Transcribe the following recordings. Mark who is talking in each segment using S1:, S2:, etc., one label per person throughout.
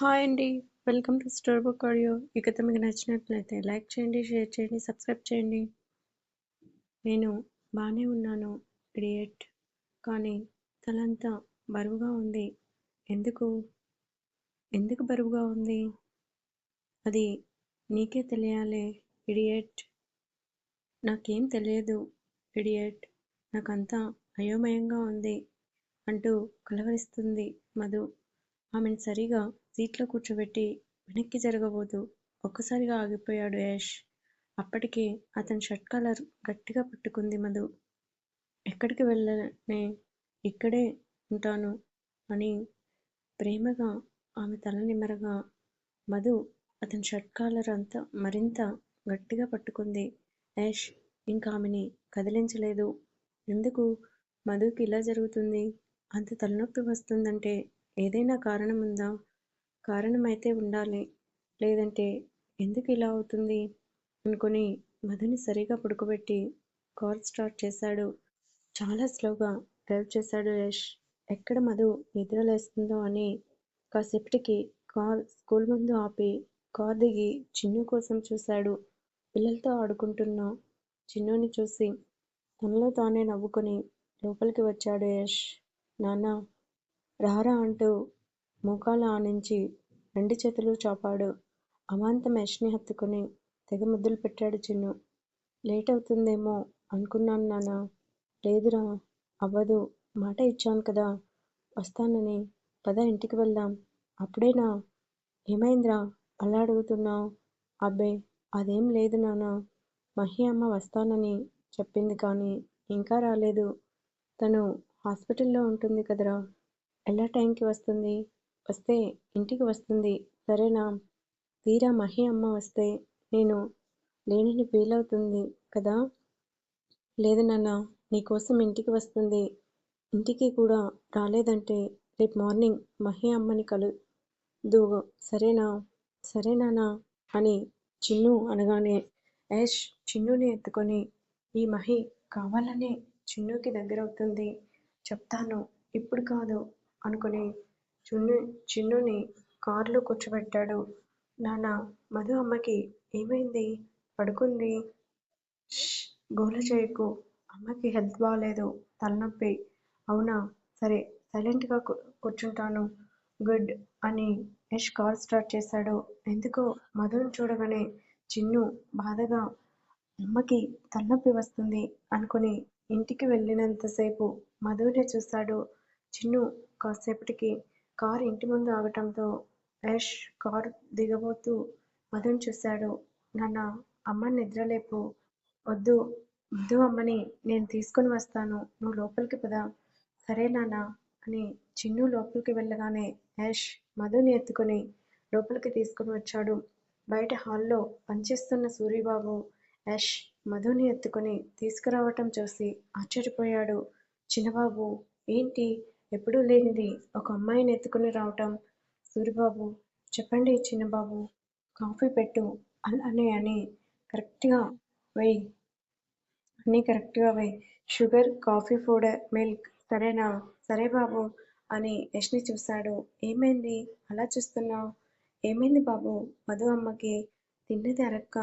S1: Hi అండి. Welcome to story book audio. ఈ కథ మీకు నచ్చినట్లయితే లైక్ చేయండి, షేర్ చేయండి, సబ్స్క్రైబ్ చేయండి. నేను బాగానే ఉన్నాను ఇడియట్. కానీ తలంతా బరువుగా ఉంది. ఎందుకు? ఎందుకు బరువుగా ఉంది? అది నీకే తెలియాలి ఇడియట్. నాకేం తెలియదు ఇడియట్. నాకంతా అయోమయంగా ఉంది అంటూ కలవరిస్తుంది మధు. ఆమెను సరిగా సీట్లో కూర్చోబెట్టి వెనక్కి జరగబోతూ ఒక్కసారిగా ఆగిపోయాడు యాష్ అప్పటికే అతని షర్ట్ కాలర్ గట్టిగా పట్టుకుంది మధు. ఎక్కడికి వెళ్ళనే ఇక్కడే ఉంటాను అని ప్రేమగా ఆమె తల నిమరగా మధు అతని షర్ట్ కాలర్ అంత మరింత గట్టిగా పట్టుకుంది. యాష్ ఇంకా ఆమెని కదిలించలేదు. ఎందుకు మధుకి ఇలా జరుగుతుంది? అంత తలనొప్పి వస్తుందంటే ఏదైనా కారణం ఉందా కారణమైతే ఉండాలి. లేదంటే ఎందుకు ఇలా అవుతుంది? అనుకుని మధుని సరిగా పడుకోబెట్టి కార్ స్టార్ట్ చేశాడు. చాలా స్లోగా డ్రైవ్ చేశాడు యష్. ఎక్కడ మధు నిద్రలేస్తుందో అని కాసేపటికి కార్ స్కూల్ ముందు ఆపి కార్ దిగి చిన్ను కోసం చూశాడు. పిల్లలతో ఆడుకుంటున్న చిన్నుని చూసి తనలో తానే నవ్వుకొని లోపలికి వచ్చాడు యష్. నాన్న రారా అంటూ మోకాలు ఆనించి రెండు చేతులూ చాపాడు. అమాంత యష్ని హత్తుకుని తెగ ముద్దులు పెట్టాడు చిన్ను లేట్ అవుతుందేమో అనుకున్నాను నాన్నా! లేదురా అవ్వదు. మాట ఇచ్చాను కదా వస్తానని. పద ఇంటికి వెళ్దాం. అప్పుడేనా? ఏమైందిరా అలా అడుగుతున్నావ్? అబ్బే అదేం లేదు నాన్నా! మహి అమ్మ వస్తానని చెప్పింది కానీ ఇంకా రాలేదు. తను హాస్పిటల్లో ఉంటుంది కదరా! ఎలా టైంకి వస్తుంది? వస్తే ఇంటికి వస్తుంది సరేనా? తీరా మహి అమ్మ వస్తే నేను లేనిని ఫీల్ అవుతుంది కదా? లేదు నాన్నా! నీకోసం ఇంటికి వస్తుంది. ఇంటికి కూడా రాలేదంటే రేపు మార్నింగ్ మహి అమ్మని కలు దూవు సరేనా? సరేనానా అని చిన్ను అనగానే యాష్ చిన్నుని ఎత్తుకొని ఈ మహి కావాలనే చిన్నుకి దగ్గరవుతుంది. చెప్తాను ఇప్పుడు కాదు అనుకుని చిన్నుని కారులో కూర్చోబెట్టాడు. నాన్నా! మధు అమ్మకి ఏమైంది? పడుకుంది. గోల చేయకు. అమ్మకి హెల్త్ బాలేదు. తలనొప్పి. అవునా? సరే సైలెంట్గా కూర్చుంటాను. గుడ్ అని యష్ కారు స్టార్ట్ చేశాడు. ఎందుకో మధుని చూడగానే చిన్ను బాధగా అమ్మకి తలనొప్పి వస్తుంది అనుకుని ఇంటికి వెళ్ళినంతసేపు మధునే చూశాడు. చిన్ను కాసేపటికి కారు ఇంటి ముందు ఆగటంతో యష్ కారు దిగబోతూ మధుని చూశాడు. నాన్న అమ్మ నిద్రలేపు. వద్దు వద్దు అమ్మని నేను తీసుకుని వస్తాను. నువ్వు లోపలికి పదా సరే నాన్న అని చిన్నూ లోపలికి వెళ్ళగానే యష్ మధుని ఎత్తుకుని లోపలికి తీసుకుని వచ్చాడు. బయట హాల్లో పనిచేస్తున్న సూరిబాబు యష్ మధుని ఎత్తుకుని తీసుకురావటం చూసి ఆశ్చర్యపోయాడు. చిన్నబాబు! ఏంటి ఎప్పుడూ లేనిది ఒక అమ్మాయిని ఎత్తుకుని రావటం? సూరిబాబు చెప్పండి చిన్నబాబు. కాఫీ పెట్టు అలానే అని కరెక్ట్గా వెయ్యి అన్నీ కరెక్ట్గా వెయ్యి షుగర్, కాఫీ పౌడర్, మిల్క్ సరేనా? సరే బాబు అని యష్ని చూశాడు. ఏమైంది అలా చూస్తున్నావు ఏమైంది బాబు మధు అమ్మకి? తిన్నది అరక్క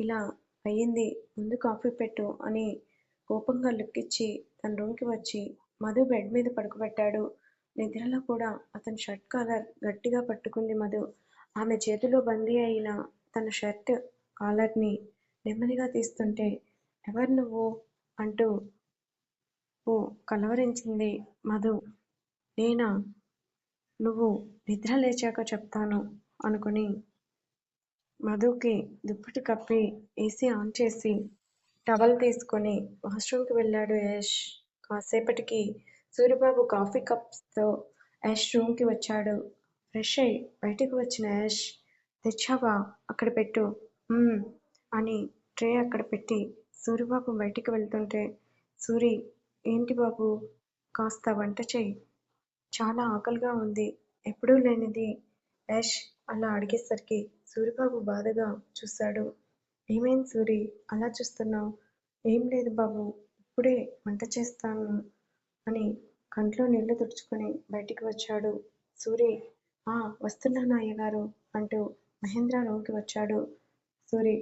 S1: ఇలా అయింది ముందు కాఫీ పెట్టు అని కోపంగా లుక్ ఇచ్చి తన రూమ్కి వచ్చి మధు బెడ్ మీద పడుకోబెట్టాడు. నిద్రలో కూడా అతని షర్ట్ కాలర్ గట్టిగా పట్టుకుంది మధు. ఆమె చేతిలో బందీ అయిన తన షర్ట్ కాలర్ని నెమ్మదిగా తీస్తుంటే ఎవరు నువ్వు? అంటూ కలవరించింది మధు. నేనా? నువ్వు నిద్ర లేచాక చెప్తాను అనుకుని మధుకి దుప్పటి కప్పి ఏసీ ఆన్ చేసి టవల్ తీసుకొని వాష్రూమ్కి వెళ్ళాడు యష్. కాసేపటికి సూరిబాబు కాఫీ కప్స్తో రూమ్కి రూమ్కి వచ్చాడు. ఫ్రెష్ అయి బయటకు వచ్చిన యాష్ తెచ్చావా? అక్కడ పెట్టు. అని ట్రే అక్కడ పెట్టి సూరిబాబు బయటికి వెళ్తుంటే సూరి ఏంటి బాబు కాస్త వంట చేయి చాలా ఆకలిగా ఉంది. ఎప్పుడూ లేనిది యాష్ అలా అడిగేసరికి సూరిబాబు బాధగా చూశాడు. ఏమైంది సూరి అలా చూస్తున్నావు ఏం లేదు బాబు ఇప్పుడే వంట చేస్తాను అని కంట్లో నీళ్ళు తుడుచుకుని బయటికి వచ్చాడు. సూరి ఆ వస్తున్నాను అయ్యగారు అంటూ మహేంద్ర రూమ్కి వచ్చాడు. సూరి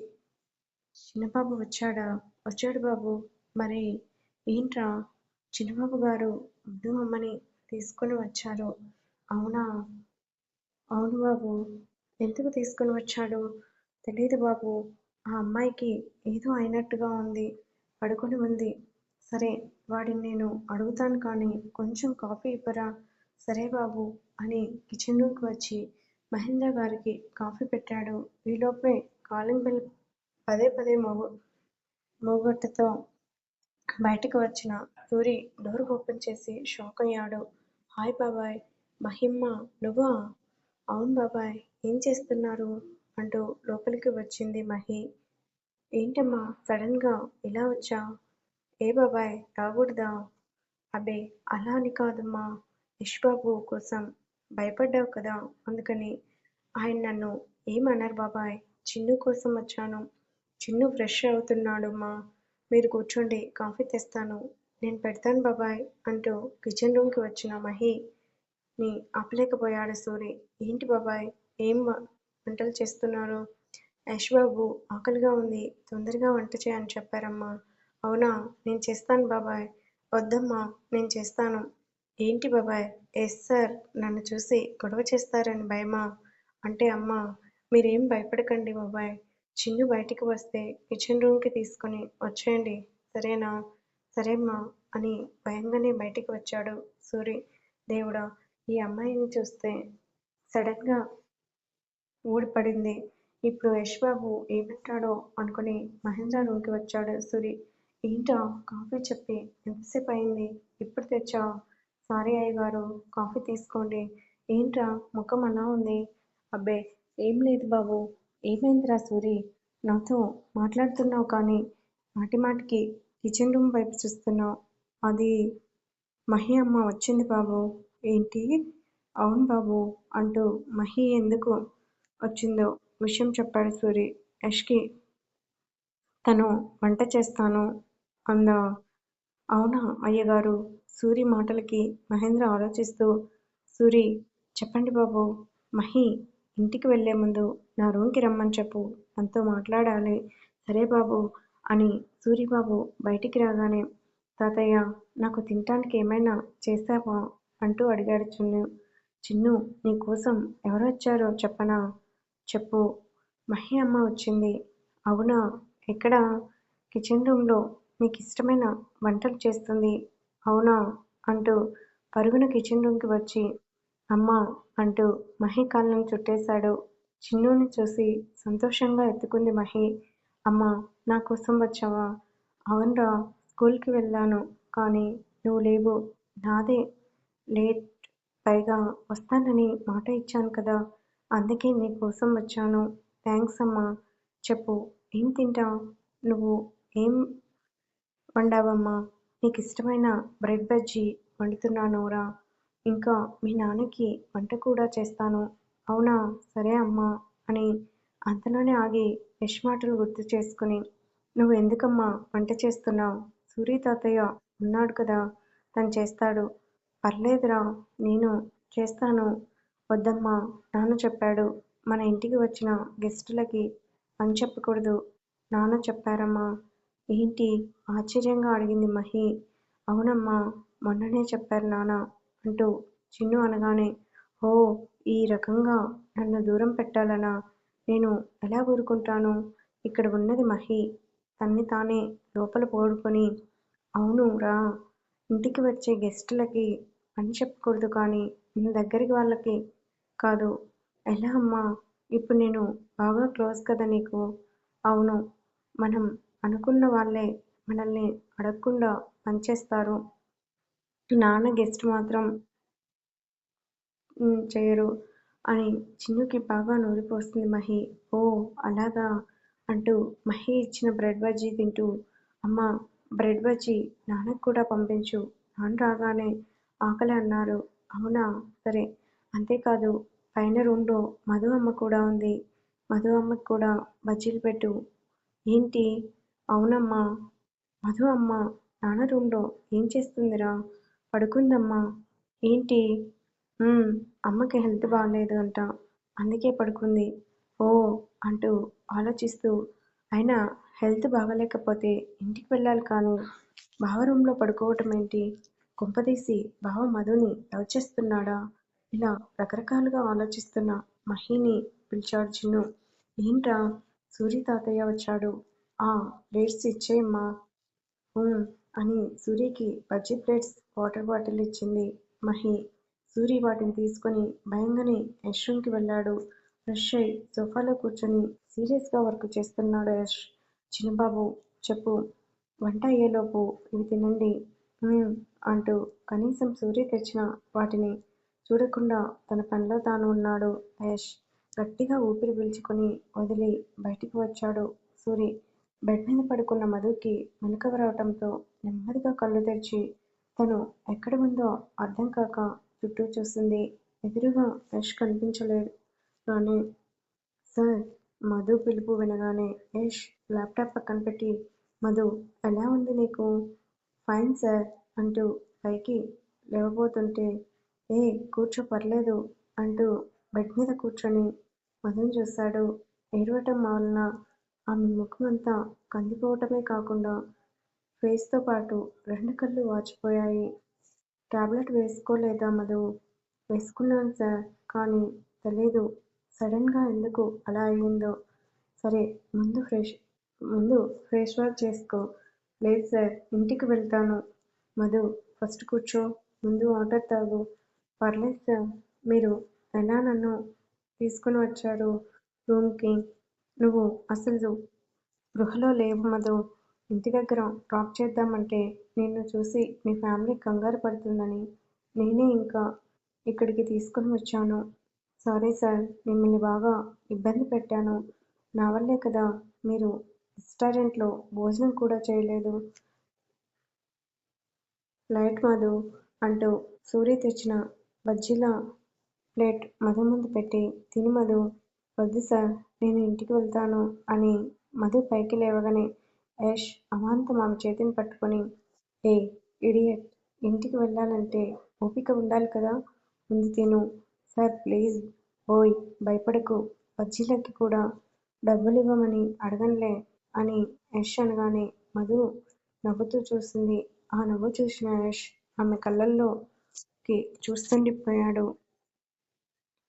S1: చిన్నబాబు వచ్చాడా? వచ్చాడు బాబు. మరి ఏంట్రా? చిన్నబాబు గారు మధు అమ్మని తీసుకుని వచ్చారు. అవునా? అవును బాబు. ఎందుకు తీసుకుని వచ్చాడు? తెలీదు బాబు. ఆ అమ్మాయికి ఏదో అయినట్టుగా ఉంది. పడుకొని ఉంది. సరే వాడిని నేను అడుగుతాను కానీ కొంచెం కాఫీ ఇవ్వరా? సరే బాబు అని కిచెన్ రూమ్కి వచ్చి మహేంద్ర గారికి కాఫీ పెట్టాడు. ఈలోపే కాలింగ్ బెల్ పదే పదే మోగు మోగొట్టతో బయటకు వచ్చిన పూరి డోర్ ఓపెన్ చేసి షాక్ అయ్యాడు. హాయ్ బాబాయ్ మహిమ్మ నువ్వా? అవును బాబాయ్ ఏం చేస్తున్నారు? అంటూ లోపలికి వచ్చింది మహి. ఏంటమ్మా సడన్గా ఇలా వచ్చా? ఏ బాబాయ్ రాకూడదా? అబే అలా అని కాదమ్మా. యష్ బాబు కోసం భయపడ్డావు కదా? అందుకని ఆయన నన్ను ఏమన్నారు బాబాయ్? చిన్ను కోసం వచ్చాను. చిన్ను ఫ్రెష్ అవుతున్నాడమ్మా మీరు కూర్చోండి కాఫీ తెస్తాను. నేను పెడతాను బాబాయ్ అంటూ కిచెన్ రూమ్కి వచ్చిన మహి ని ఆపలేకపోయాడు సూరి. ఏంటి బాబాయ్? ఏం వంటలు చేస్తున్నారు? యష్ బాబు ఆకలిగా ఉంది తొందరగా వంట చేయని చెప్పారమ్మా. అవునా? నేను చేస్తాను బాబాయ్. వద్దమ్మా నేను చేస్తాను. ఏంటి బాబాయ్? ఎస్ సార్ నన్ను చూసి గొడవ చేస్తారని భయమా? అంటే అమ్మా మీరేం భయపడకండి బాబాయ్. చిన్ను బయటికి వస్తే కిచెన్ రూమ్కి తీసుకొని వచ్చేయండి. సరేనా? సరేమ్మా అని భయంగానే బయటికి వచ్చాడు సూరి. దేవుడా ఈ అమ్మాయిని చూస్తే సడన్గా ఊడిపడింది. ఇప్పుడు యష్ బాబు ఏమంటాడో అనుకుని మహేంద్ర రూమ్కి వచ్చాడు సూరి. ఏంటా? కాఫీ చెప్పి ఎంతసేపు అయింది? ఇప్పుడు తెచ్చా సారీ అయ్యగారు కాఫీ తీసుకోండి. ఏంట్రా? ముఖం అలా ఉంది. అబ్బే ఏం లేదు బాబు. ఏమైందిరా సూరి? నాతో మాట్లాడుతున్నావు కానీ మాటి మాటికి కిచెన్ రూమ్ వైపు చూస్తున్నావు. అది మహి అమ్మ వచ్చింది బాబు. ఏంటి? అవును బాబు అంటూ మహి ఎందుకు వచ్చిందో విషయం చెప్పాడు సూరి. యష్కి తను వంట చేస్తాను. అందా అవునా అయ్యగారు. సూరి మాటలకి మహేంద్ర ఆలోచిస్తూ సూరి చెప్పండి బాబు. మహి ఇంటికి వెళ్ళే ముందు నా రూమ్కి రమ్మని చెప్పు. తనతో మాట్లాడాలి. సరే బాబు అని సూరిబాబు బయటికి రాగానే తాతయ్య నాకు తినటానికి ఏమైనా చేశావా? అంటూ అడిగాడు చిన్ను. చిన్ను నీ కోసం ఎవరొచ్చారో చెప్పనా? చెప్పు. మహి అమ్మ వచ్చింది. అవునా ఎక్కడ? కిచెన్ రూమ్లో మీకు ఇష్టమైన వంటలు చేస్తుంది. అవునా? అంటూ పరుగున కిచెన్ రూమ్కి వచ్చి అమ్మ అంటూ మహి కాళ్ళను చుట్టేశాడు. చిన్నుని చూసి సంతోషంగా ఎత్తుకుంది మహి. అమ్మా నా కోసం వచ్చావా? అవునరా స్కూల్కి వెళ్ళాను కానీ నువ్వు లేవు. నాదే. లేట్. పైగా వస్తానని మాట ఇచ్చాను కదా. అందుకే నీ కోసం వచ్చాను. థ్యాంక్స్ అమ్మా. చెప్పు ఏం తింటావు? నువ్వు ఏం వండావమ్మా నీకు ఇష్టమైన బ్రెడ్ బజ్జీ వండుతున్నాను రా. ఇంకా మీ నాన్నకి వంట కూడా చేస్తాను. అవునా? సరే అమ్మా అని అంతలోనే ఆగి యష్ మాటలు గుర్తు చేసుకుని నువ్వు ఎందుకమ్మా వంట చేస్తున్నావు? సూరి తాతయ్య ఉన్నాడు కదా తను చేస్తాడు. పర్లేదురా నేను చేస్తాను. వద్దమ్మా నాన్న చెప్పాడు. మన ఇంటికి వచ్చిన గెస్టులకి పని చెప్పకూడదు. నాన్న చెప్పారమ్మా. ఏంటి? ఆశ్చర్యంగా అడిగింది మహి. అవునమ్మా మొన్ననే చెప్పారు నాన్న అంటూ చిన్ను అనగానే ఓ ఈ రకంగా నన్ను దూరం పెట్టాలనా? నేను ఎలా ఊరుకుంటాను? ఇక్కడ ఉన్నది మహి. తన్ని తానే లోపల పోడుకొని అవును రా ఇంటికి వచ్చే గెస్టులకి పని చెప్పకూడదు కానీ నీ దగ్గరికి వాళ్ళకి కాదు. ఎలా అమ్మా? ఇప్పుడు నేను బాగా క్లోజ్ కదా నీకు? అవును మనం అనుకున్న వాళ్ళే మనల్ని అడగకుండా పనిచేస్తారు. నాన్న గెస్ట్ మాత్రం చేయరు అని చిన్నుకి బాగా నూరిపోస్తుంది మహి. ఓ అలాగా అంటూ మహి ఇచ్చిన బ్రెడ్ బజ్జీ తింటూ అమ్మ బ్రెడ్ బజ్జీ నాన్నకు కూడా పంపించు. నాన్న రాగానే ఆకలి అన్నారు. అవునా సరే. అంతేకాదు పైన రూమ్లో మధు అమ్మ కూడా ఉంది. మధు అమ్మకి కూడా బజ్జీలు పెట్టు. ఏంటి? అవునమ్మా. మధు అమ్మ నాన్న రూమ్లో ఏం చేస్తుందిరా? పడుకుందమ్మా. ఏంటి? అమ్మకి హెల్త్ బాగాలేదు అంట. అందుకే పడుకుంది. ఓ అంటూ ఆలోచిస్తూ. అయినా హెల్త్ బాగలేకపోతే ఇంటికి వెళ్ళాలి కానీ బావ రూంలో పడుకోవటమేంటి కుంపదీసి బావ మధుని లవ్ చేస్తున్నాడా? ఇలా రకరకాలుగా ఆలోచిస్తున్న మహిని పిలిచాడు చిన్ను. ఏంట్రా? సూరి తాతయ్య వచ్చాడు. ఆ ప్లేట్స్ ఇచ్చేయమ్మా అని సూరికి బజ్జీ ప్లేట్స్ వాటర్ బాటిల్ ఇచ్చింది మహి. సూరి వాటిని తీసుకుని భయంగానే యష్ రూమ్కి వెళ్ళాడు. ఫ్రెష్ అయి సోఫాలో కూర్చుని సీరియస్గా వర్క్ చేస్తున్నాడు యష్. చిన్నుబాబు చెప్పు. వంట అయ్యేలోపు ఇవి తినండి. అంటూ కనీసం సూరి తెచ్చిన వాటిని చూడకుండా తన పనిలో తాను ఉన్నాడు యష్. గట్టిగా ఊపిరి పీల్చుకుని వదిలి బయటికి వచ్చాడు సూరి. బెడ్ మీద పడుకున్న మధుకి మెలకువ రావటంతో నెమ్మదిగా కళ్ళు తెరిచి తను ఎక్కడ ఉందో అర్థం కాక చుట్టూ చూసింది ఎదురుగా యష్ కనిపించలేదు. కానీ సార్ మధు పిలుపు వినగానే యష్ ల్యాప్టాప్ పక్కన పెట్టి మధు ఎలా ఉంది నీకు? ఫైన్ సార్ అంటూ పైకి లేవబోతుంటే ఏ కూర్చో పర్లేదు అంటూ బెడ్ మీద కూర్చొని మధుని చూశాడు ఏడవటం వలన ఆమె ముఖమంతా కందిపోవటమే కాకుండా ఫేస్తో పాటు రెండు కళ్ళు వాచిపోయాయి. టాబ్లెట్ వేసుకోలేదా మధు? వేసుకున్నాను సార్ కానీ తెలీదు. సడన్గా ఎందుకు అలా అయిందో సరే ముందు ఫ్రెష్ ముందు ఫేస్ వాష్ చేసుకో. లేదు సార్ ఇంటికి వెళ్తాను. మధు ఫస్ట్ కూర్చో. ముందు వాటర్ తాగు. పర్లేదు సార్. మీరు ఎలా నన్ను తీసుకుని వచ్చారు రూమ్కి? నువ్వు అసలు గృహలో లేవు మధు. ఇంటి దగ్గర డ్రాప్ చేద్దామంటే నిన్ను చూసి మీ ఫ్యామిలీ కంగారు పడుతుందని నేనే ఇంకా ఇక్కడికి తీసుకుని వచ్చాను. సారీ సార్ మిమ్మల్ని బాగా ఇబ్బంది పెట్టాను. నా వల్లే కదా మీరు రెస్టారెంట్లో భోజనం కూడా చేయలేదు. లైట్ మధు అంటూ సూర్య తెచ్చిన బజ్జీల ప్లేట్ మధు ముందు పెట్టి తిని మధు. వద్దు సార్ నేను ఇంటికి వెళ్తాను అని మధు పైకి లేవగానే యష్ అమాంతం ఆమె చేతిని పట్టుకొని ఏ ఇడియట్ ఇంటికి వెళ్ళాలంటే ఓపిక ఉండాలి కదా? ఉంది తిను. Sir please. ఓయ్ భయపడకు. బజ్జీలకి కూడా డబ్బులివ్వమని అడగనులే అని యష్ అనగానే మధు నవ్వుతూ చూసింది. ఆ నవ్వు చూసిన యష్ ఆమె కళ్ళల్లోకి చూస్తుండిపోయాడు.